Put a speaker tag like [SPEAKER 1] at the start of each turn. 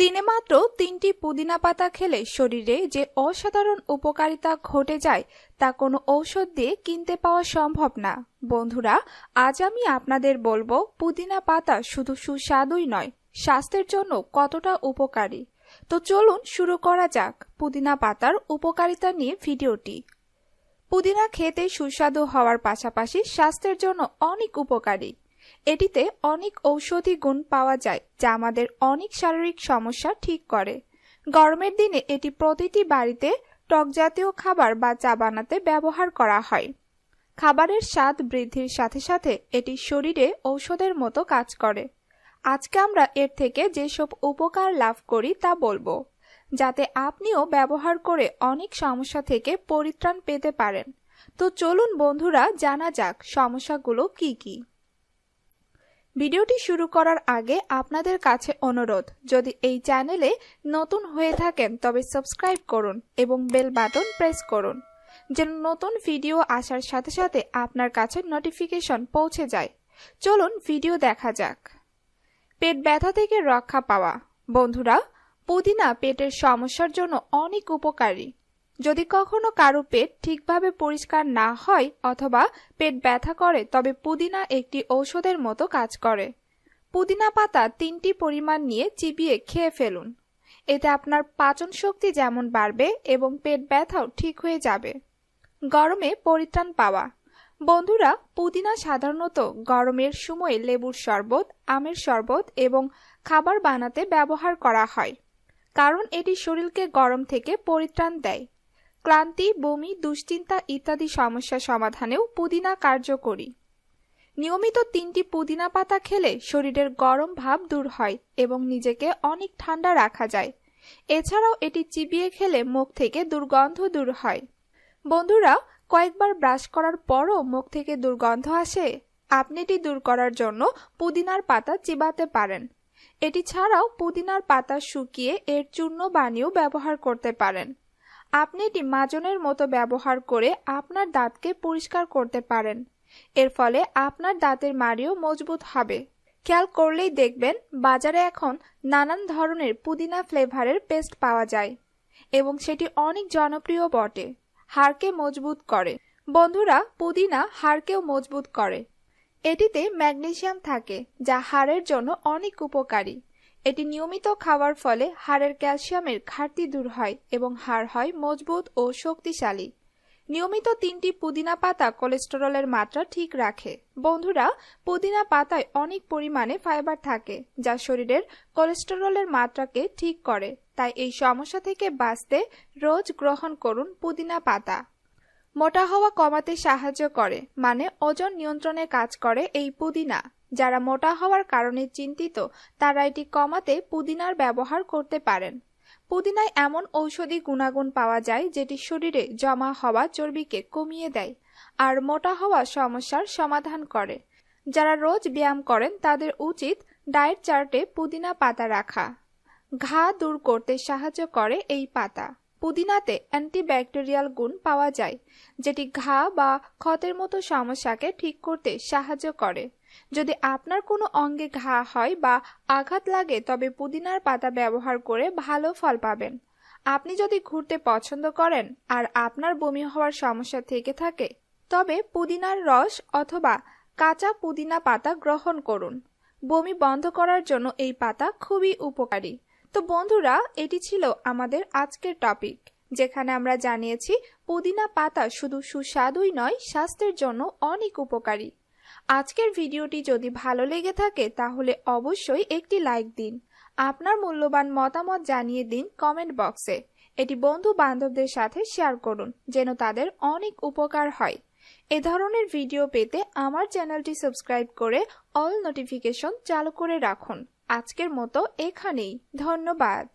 [SPEAKER 1] দিনে মাত্র তিনটি পুদিনা পাতা খেলে শরীরে যে অসাধারণ উপকারিতা ঘটে যায়, তা কোনো ঔষধ দিয়ে কিনতে পাওয়া সম্ভব না। বন্ধুরা, আজ আমি আপনাদের বলব, পুদিনা পাতা শুধু সুস্বাদুই নয়, স্বাস্থ্যের জন্য কতটা উপকারী। তো চলুন শুরু করা যাক পুদিনা পাতার উপকারিতা নিয়ে ভিডিওটি। পুদিনা খেতে সুস্বাদু হওয়ার পাশাপাশি স্বাস্থ্যের জন্য অনেক উপকারী। এটিতে অনেক ঔষধি গুণ পাওয়া যায়, যা আমাদের অনেক শারীরিক সমস্যা ঠিক করে। গরমের দিনে এটি প্রতিটি বাড়িতে টক জাতীয় খাবার বা চা বানাতে ব্যবহার করা হয়। খাবারের স্বাদ বৃদ্ধির সাথে সাথে এটি শরীরে ঔষধের মতো কাজ করে। আজকে আমরা এর থেকে যেসব উপকার লাভ করি তা বলব, যাতে আপনিও ব্যবহার করে অনেক সমস্যা থেকে পরিত্রাণ পেতে পারেন। তো চলুন বন্ধুরা, জানা যাক সমস্যাগুলো কি কি। ভিডিওটি শুরু করার আগে আপনাদের কাছে অনুরোধ, যদি এই চ্যানেলে নতুন হয়ে থাকেন, তবে সাবস্ক্রাইব করুন এবং বেল বাটন প্রেস করুন, যেন নতুন ভিডিও আসার সাথে সাথে আপনার কাছে নোটিফিকেশন পৌঁছে যায়। চলুন ভিডিও দেখা যাক। পেট ব্যথা থেকে রক্ষা পাওয়া। বন্ধুরা, পুদিনা পেটের সমস্যার জন্য অনেক উপকারী। যদি কখনো কারও পেট ঠিকভাবে পরিষ্কার না হয় অথবা পেট ব্যথা করে, তবে পুদিনা একটি ঔষধের মতো কাজ করে। পুদিনা পাতা তিনটি পরিমাণ নিয়ে চিবিয়ে খেয়ে ফেলুন। এতে আপনার পাচন শক্তি যেমন বাড়বে এবং পেট ব্যথাও ঠিক হয়ে যাবে। গরমে পরিত্রাণ পাওয়া। বন্ধুরা, পুদিনা সাধারণত গরমের সময় লেবুর শরবত, আমের শরবত এবং খাবার বানাতে ব্যবহার করা হয়, কারণ এটি শরীরকে গরম থেকে পরিত্রাণ দেয়। ক্লান্তি, বমি, দুশ্চিন্তা ইত্যাদি সমস্যা সমাধানেও পুদিনা কার্যকরী। নিয়মিত তিনটি পুদিনা পাতা খেলে শরীরের গরম ভাব দূর হয় এবং নিজেকে অনেক ঠান্ডা রাখা যায়। এছাড়াও এটি চিবিয়ে খেলে মুখ থেকে দুর্গন্ধ দূর হয়। বন্ধুরা, কয়েকবার ব্রাশ করার পরও মুখ থেকে দুর্গন্ধ আসে? আপনি এটি দূর করার জন্য পুদিনার পাতা চিবাতে পারেন। এটি ছাড়াও পুদিনার পাতা শুকিয়ে এর চূর্ণ বানিয়েও ব্যবহার করতে পারেন। আপনি এটি মাজনের মতো ব্যবহার করে আপনার দাঁতকে পরিষ্কার করতে পারেন। এর ফলে আপনার দাঁতের মাড়িও মজবুত হবে। খেয়াল করলেই দেখবেন, বাজারে এখন নানান ধরনের পুদিনা ফ্লেভারের পেস্ট পাওয়া যায় এবং সেটি অনেক জনপ্রিয় বটে, হাড়কে মজবুত করে। বন্ধুরা, পুদিনা হাড়কেও মজবুত করে। এটিতে ম্যাগনেসিয়াম থাকে, যা হাড়ের জন্য অনেক উপকারী। এটি নিয়মিত খাওয়ার ফলে হাড়ের ক্যালসিয়ামের ঘাটতি দূর হয় এবং হাড় হয় মজবুত ও শক্তিশালী। নিয়মিত তিনটি পুদিনা পাতা কোলেস্টেরলের মাত্রা ঠিক রাখে। বন্ধুরা, পুদিনা পাতায় অনেক পরিমাণে ফাইবার থাকে, যা শরীরের কোলেস্টেরলের মাত্রাকে ঠিক করে। তাই এই সমস্যা থেকে বাঁচতে রোজ গ্রহণ করুন পুদিনা পাতা। মোটা হওয়া কমাতে সাহায্য করে মানে ওজন নিয়ন্ত্রণে কাজ করে এই পুদিনা। যারা মোটা হওয়ার কারণে চিন্তিত, তারা এটি কমাতে পুদিনার ব্যবহার করতে পারেন। পুদিনায় এমন ঔষধি গুণাগুণ পাওয়া যায় যেটি শরীরে জমা হওয়া চর্বিকে কমিয়ে দেয় আর মোটা হওয়া সমস্যার সমাধান করে। যারা রোজ ব্যায়াম করেন, তাদের উচিত ডায়েট চার্টে পুদিনা পাতা রাখা। ঘা দূর করতে সাহায্য করে এই পাতা। পুদিনাতে অ্যান্টিব্যাকটেরিয়াল গুণ পাওয়া যায়, যেটি ঘা বা ক্ষতের মতো সমস্যাকে ঠিক করতে সাহায্য করে। যদি আপনার কোনো অঙ্গে ঘা হয় বা আঘাত লাগে, তবে পুদিনার পাতা ব্যবহার করে ভালো ফল পাবেন। আপনি যদি ঘুরতে পছন্দ করেন আর আপনার বমি হওয়ার সমস্যা থেকে থাকে, তবে পুদিনার রস অথবা কাঁচা পুদিনা পাতা গ্রহণ করুন। বমি বন্ধ করার জন্য এই পাতা খুবই উপকারী। তো বন্ধুরা, এটি ছিল আমাদের আজকের টপিক, যেখানে আমরা জানিয়েছি পুদিনা পাতা শুধু সুস্বাদুই নয়, স্বাস্থ্যের জন্য অনেক উপকারী। আজকের ভিডিওটি যদি ভালো লেগে থাকে, তাহলে অবশ্যই একটি লাইক দিন। আপনার মূল্যবান মতামত জানিয়ে দিন কমেন্ট বক্সে। এটি বন্ধু বান্ধবদের সাথে শেয়ার করুন, যেন তাদের অনেক উপকার হয়। এ ধরনের ভিডিও পেতে আমার চ্যানেলটি সাবস্ক্রাইব করে অল নোটিফিকেশন চালু করে রাখুন। আজকের মতো এখানেই। ধন্যবাদ।